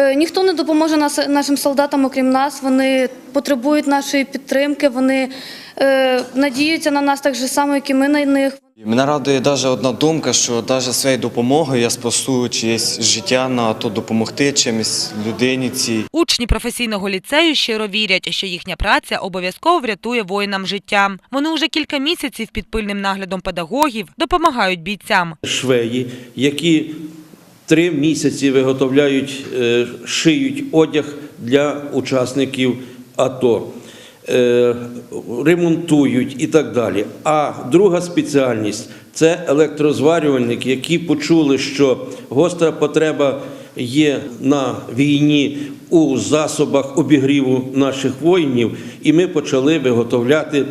Е, Ніхто не допоможе нас, нашим солдатам, окрім нас. Вони потребують нашої підтримки, вони е, надіються на нас так же само, як і ми на них. Мене радує навіть одна думка, що навіть своєю допомогою я спасу чиєсь життя на то допомогти чимось людині цій. Учні професійного ліцею щиро вірять, що їхня праця обов'язково врятує воїнам життя. Вони уже кілька місяців під пильним наглядом педагогів допомагають бійцям. швеї, які три місяці виготовляють, е, шиють одяг для учасників АТО, е, ремонтують і так далі. А друга спеціальність це електрозварювальники, які почули, що гостра потреба є на війні у засобах обігріву наших воїнів, і ми почали виготовляти.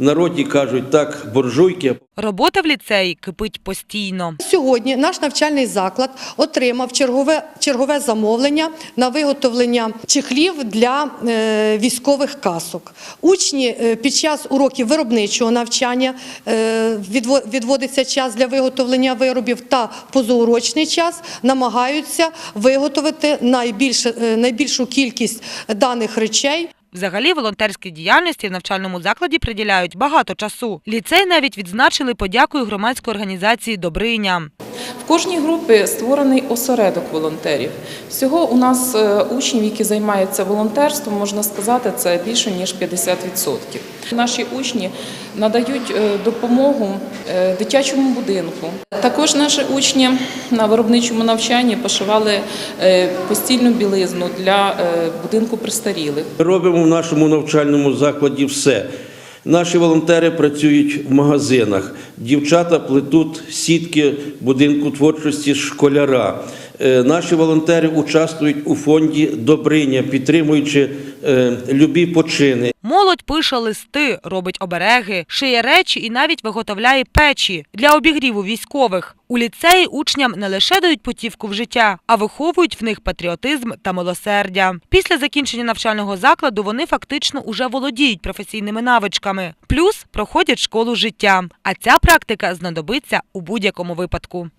В народі кажуть так, буржуйки, Робота в ліцеї кипить постійно. Сьогодні наш навчальний заклад отримав чергове, чергове замовлення на виготовлення чехлів для е, військових касок. Учні е, під час уроків виробничого навчання е, відво- відводиться час для виготовлення виробів та позаурочний час намагаються виготовити найбільше, е, найбільшу кількість даних речей. Взагалі, волонтерській діяльності в навчальному закладі приділяють багато часу. Ліцей навіть відзначили подякою громадської організації Добриня. В кожній групі створений осередок волонтерів. Всього у нас е, учнів, які займаються волонтерством, можна сказати, це більше ніж 50%. Наші учні надають е, допомогу е, дитячому будинку. Також наші учні на виробничому навчанні пошивали постільну білизну для будинку престарілих. Робимо в нашому навчальному закладі все. Наші волонтери працюють в магазинах, дівчата плетуть сітки будинку творчості школяра. Е, Наші волонтери участвують у фонді Добриня, підтримуючи е, любі почини. Молодь пише листи, робить обереги, шиє речі і навіть виготовляє печі для обігріву військових. У ліцеї учням не лише дають путівку в життя, а виховують в них патріотизм та милосердя. Після закінчення навчального закладу вони фактично уже володіють професійними навичками, плюс проходять школу життя. А ця практика знадобиться у будь-якому випадку.